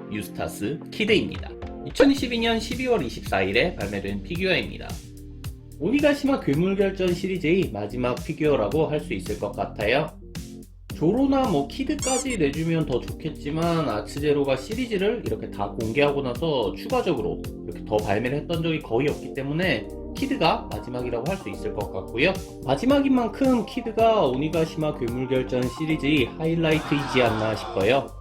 유스타스 키드입니다. 2022년 12월 24일에 발매된 피규어입니다. 오니가시마 괴물결전 시리즈의 마지막 피규어라고 할 수 있을 것 같아요. 조로나 뭐 키드까지 내주면 더 좋겠지만 아츠제로가 시리즈를 이렇게 다 공개하고 나서 추가적으로 이렇게 더 발매를 했던 적이 거의 없기 때문에 키드가 마지막이라고 할 수 있을 것 같고요. 마지막인 만큼 키드가 오니가시마 괴물결전 시리즈의 하이라이트이지 않나 싶어요.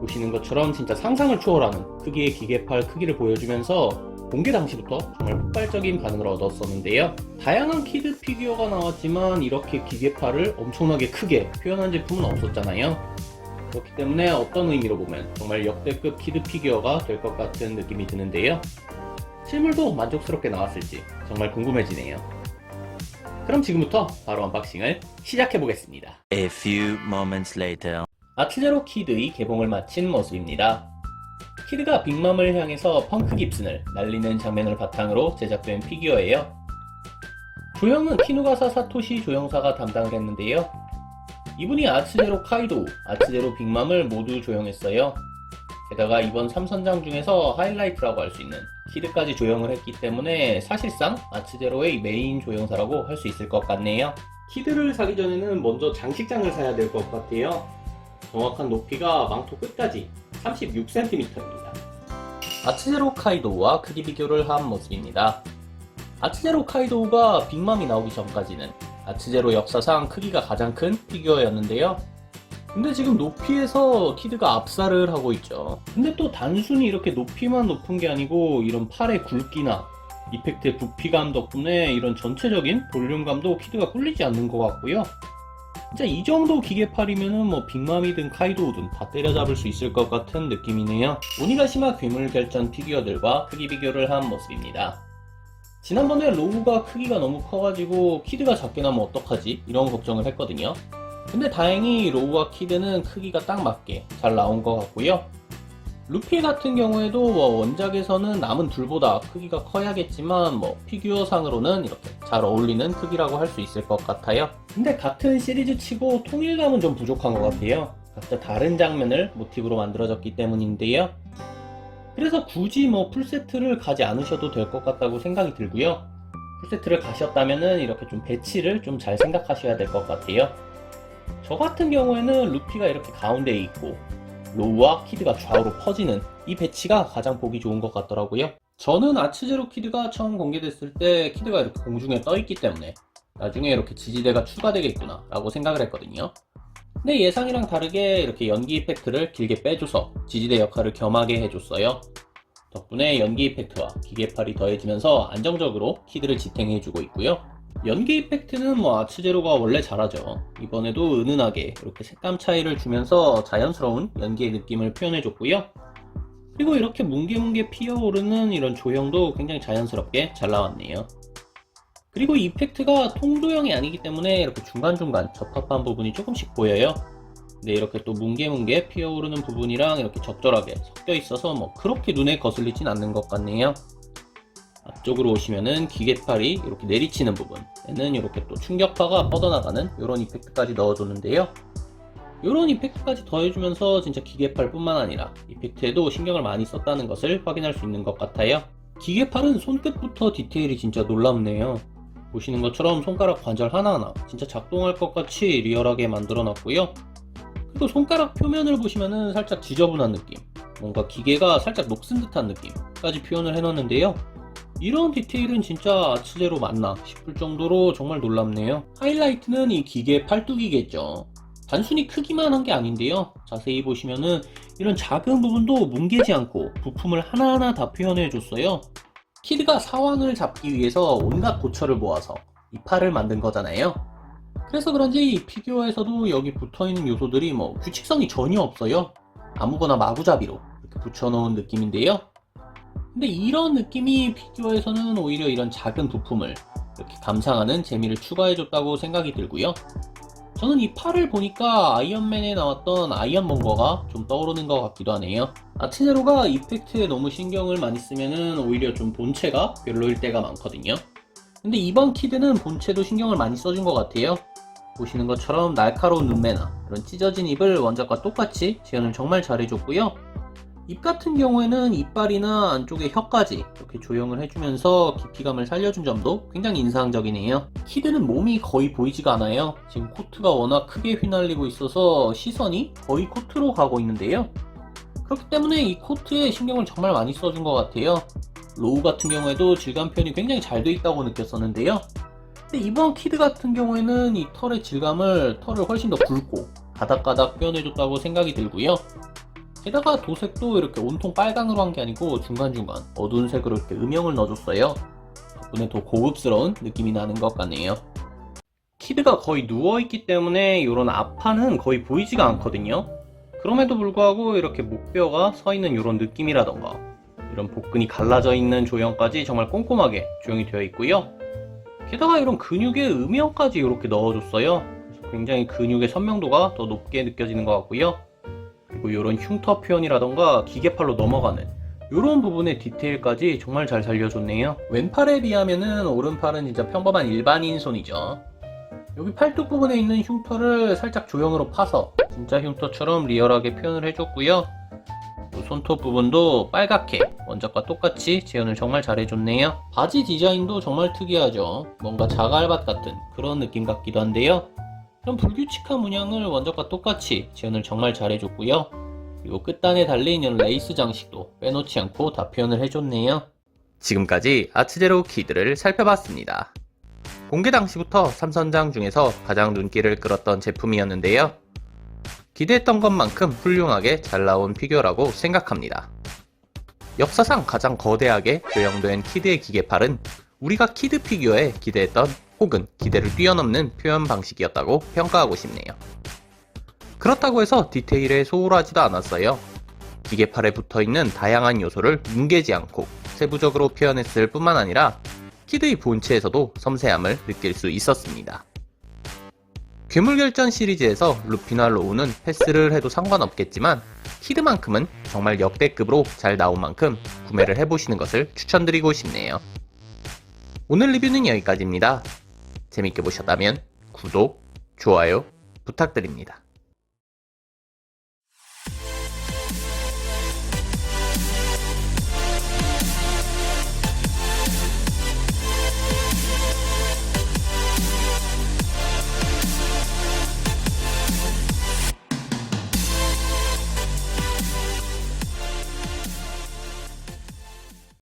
보시는 것처럼 진짜 상상을 초월하는 크기의 기계팔 크기를 보여주면서 공개 당시부터 정말 폭발적인 반응을 얻었었는데요. 다양한 키드 피규어가 나왔지만 이렇게 기계팔을 엄청나게 크게 표현한 제품은 없었잖아요. 그렇기 때문에 어떤 의미로 보면 정말 역대급 키드 피규어가 될 것 같은 느낌이 드는데요. 실물도 만족스럽게 나왔을지 정말 궁금해지네요. 그럼 지금부터 바로 언박싱을 시작해 보겠습니다. A few moments later. 아트제로 키드의 개봉을 마친 모습입니다. 키드가 빅맘을 향해서 펑크 깁슨을 날리는 장면을 바탕으로 제작된 피규어예요. 조형은 키누가사 사토시 조형사가 담당을 했는데요. 이분이 아츠제로 카이도, 아츠제로 빅맘을 모두 조형했어요. 게다가 이번 3선장 중에서 하이라이트라고 할 수 있는 키드까지 조형을 했기 때문에 사실상 아츠제로의 메인 조형사라고 할 수 있을 것 같네요. 키드를 사기 전에는 먼저 장식장을 사야 될 것 같아요. 정확한 높이가 망토 끝까지 36cm입니다. 아츠제로 카이도우와 크기 비교를 한 모습입니다. 아츠제로 카이도우가 빅맘이 나오기 전까지는 아츠제로 역사상 크기가 가장 큰 피규어였는데요. 근데 지금 높이에서 키드가 압살을 하고 있죠. 근데 또 단순히 이렇게 높이만 높은 게 아니고 이런 팔의 굵기나 이펙트의 부피감 덕분에 이런 전체적인 볼륨감도 키드가 꿀리지 않는 것 같고요. 진짜 이 정도 기계팔이면은 뭐 빅맘이든 카이도우든 다 때려잡을 수 있을 것 같은 느낌이네요. 오니가시마 괴물 결전 피규어들과 크기 비교를 한 모습입니다. 지난번에 로우가 크기가 너무 커가지고 키드가 작게 나면 어떡하지? 이런 걱정을 했거든요. 근데 다행히 로우와 키드는 크기가 딱 맞게 잘 나온 것 같고요. 루피 같은 경우에도 뭐 원작에서는 남은 둘보다 크기가 커야겠지만 뭐 피규어상으로는 이렇게 잘 어울리는 크기라고 할 수 있을 것 같아요. 근데 같은 시리즈 치고 통일감은 좀 부족한 것 같아요. 각자 다른 장면을 모티브로 만들어졌기 때문인데요. 그래서 굳이 뭐 풀세트를 가지 않으셔도 될 것 같다고 생각이 들고요. 풀세트를 가셨다면은 이렇게 좀 배치를 좀 잘 생각하셔야 될 것 같아요. 저 같은 경우에는 루피가 이렇게 가운데에 있고 로우와 키드가 좌우로 퍼지는 이 배치가 가장 보기 좋은 것 같더라고요. 저는 아츠제로 키드가 처음 공개됐을 때 키드가 이렇게 공중에 떠 있기 때문에 나중에 이렇게 지지대가 추가되겠구나 라고 생각을 했거든요. 근데 예상이랑 다르게 이렇게 연기 이펙트를 길게 빼줘서 지지대 역할을 겸하게 해줬어요. 덕분에 연기 이펙트와 기계팔이 더해지면서 안정적으로 키드를 지탱해주고 있고요. 연기 이펙트는 뭐 아츠제로가 원래 잘하죠. 이번에도 은은하게 이렇게 색감 차이를 주면서 자연스러운 연기의 느낌을 표현해줬고요. 그리고 이렇게 뭉게뭉게 피어오르는 이런 조형도 굉장히 자연스럽게 잘 나왔네요. 그리고 이펙트가 통조형이 아니기 때문에 이렇게 중간중간 접합한 부분이 조금씩 보여요. 근데 이렇게 또 뭉게뭉게 피어오르는 부분이랑 이렇게 적절하게 섞여 있어서 뭐 그렇게 눈에 거슬리진 않는 것 같네요. 앞쪽으로 오시면은 기계팔이 이렇게 내리치는 부분에는 이렇게 또 충격파가 뻗어나가는 이런 이펙트까지 넣어줬는데요. 이런 이펙트까지 더해주면서 진짜 기계팔뿐만 아니라 이펙트에도 신경을 많이 썼다는 것을 확인할 수 있는 것 같아요. 기계팔은 손끝부터 디테일이 진짜 놀랍네요. 보시는 것처럼 손가락 관절 하나하나 진짜 작동할 것 같이 리얼하게 만들어 놨고요. 그리고 손가락 표면을 보시면은 살짝 지저분한 느낌, 뭔가 기계가 살짝 녹슨 듯한 느낌까지 표현을 해놨는데요. 이런 디테일은 진짜 아츠제로 맞나 싶을 정도로 정말 놀랍네요. 하이라이트는 이 기계 팔뚝이겠죠. 단순히 크기만 한 게 아닌데요. 자세히 보시면은 이런 작은 부분도 뭉개지 않고 부품을 하나하나 다 표현해 줬어요. 키드가 사왕을 잡기 위해서 온갖 고철을 모아서 이 팔을 만든 거잖아요. 그래서 그런지 이 피규어에서도 여기 붙어 있는 요소들이 뭐 규칙성이 전혀 없어요. 아무거나 마구잡이로 이렇게 붙여놓은 느낌인데요. 근데 이런 느낌이 피규어에서는 오히려 이런 작은 부품을 이렇게 감상하는 재미를 추가해줬다고 생각이 들고요. 저는 이 팔을 보니까 아이언맨에 나왔던 아이언먼거가 좀 떠오르는 것 같기도 하네요. 아트제로가 이펙트에 너무 신경을 많이 쓰면은 오히려 좀 본체가 별로일 때가 많거든요. 근데 이번 키드는 본체도 신경을 많이 써준 것 같아요. 보시는 것처럼 날카로운 눈매나 이런 찢어진 입을 원작과 똑같이 재현을 정말 잘해줬고요. 입 같은 경우에는 이빨이나 안쪽에 혀까지 이렇게 조형을 해주면서 깊이감을 살려준 점도 굉장히 인상적이네요. 키드는 몸이 거의 보이지가 않아요. 지금 코트가 워낙 크게 휘날리고 있어서 시선이 거의 코트로 가고 있는데요. 그렇기 때문에 이 코트에 신경을 정말 많이 써준 것 같아요. 로우 같은 경우에도 질감 표현이 굉장히 잘 돼 있다고 느꼈었는데요. 근데 이번 키드 같은 경우에는 이 털의 질감을 털을 훨씬 더 굵고 가닥가닥 표현해줬다고 생각이 들고요. 게다가 도색도 이렇게 온통 빨강으로 한 게 아니고 중간중간 어두운 색으로 이렇게 음영을 넣어줬어요. 덕분에 더 고급스러운 느낌이 나는 것 같네요. 키드가 거의 누워있기 때문에 이런 앞판은 거의 보이지가 않거든요. 그럼에도 불구하고 이렇게 목뼈가 서 있는 이런 느낌이라던가 이런 복근이 갈라져 있는 조형까지 정말 꼼꼼하게 조형이 되어 있고요. 게다가 이런 근육의 음영까지 이렇게 넣어줬어요. 굉장히 근육의 선명도가 더 높게 느껴지는 것 같고요. 그리고 이런 흉터 표현이라던가 기계팔로 넘어가는 이런 부분의 디테일까지 정말 잘 살려줬네요. 왼팔에 비하면은 오른팔은 진짜 평범한 일반인 손이죠. 여기 팔뚝 부분에 있는 흉터를 살짝 조형으로 파서 진짜 흉터처럼 리얼하게 표현을 해줬고요. 또 손톱 부분도 빨갛게 원작과 똑같이 재현을 정말 잘해줬네요. 바지 디자인도 정말 특이하죠. 뭔가 자갈밭 같은 그런 느낌 같기도 한데요. 이런 불규칙한 문양을 원작과 똑같이 재현을 정말 잘해줬고요. 그리고 끝단에 이런 레이스 장식도 빼놓지 않고 다 표현을 해줬네요. 지금까지 아트제로 키드를 살펴봤습니다. 공개 당시부터 삼선장 중에서 가장 눈길을 끌었던 제품이었는데요. 기대했던 것만큼 훌륭하게 잘 나온 피규어라고 생각합니다. 역사상 가장 거대하게 조형된 키드의 기계팔은 우리가 키드 피규어에 기대했던 혹은 기대를 뛰어넘는 표현 방식이었다고 평가하고 싶네요. 그렇다고 해서 디테일에 소홀하지도 않았어요. 기계팔에 붙어 있는 다양한 요소를 뭉개지 않고 세부적으로 표현했을 뿐만 아니라 키드의 본체에서도 섬세함을 느낄 수 있었습니다. 괴물결전 시리즈에서 루피나 로우는 패스를 해도 상관없겠지만 키드만큼은 정말 역대급으로 잘 나온 만큼 구매를 해보시는 것을 추천드리고 싶네요. 오늘 리뷰는 여기까지입니다. 재밌게 보셨다면 구독, 좋아요 부탁드립니다.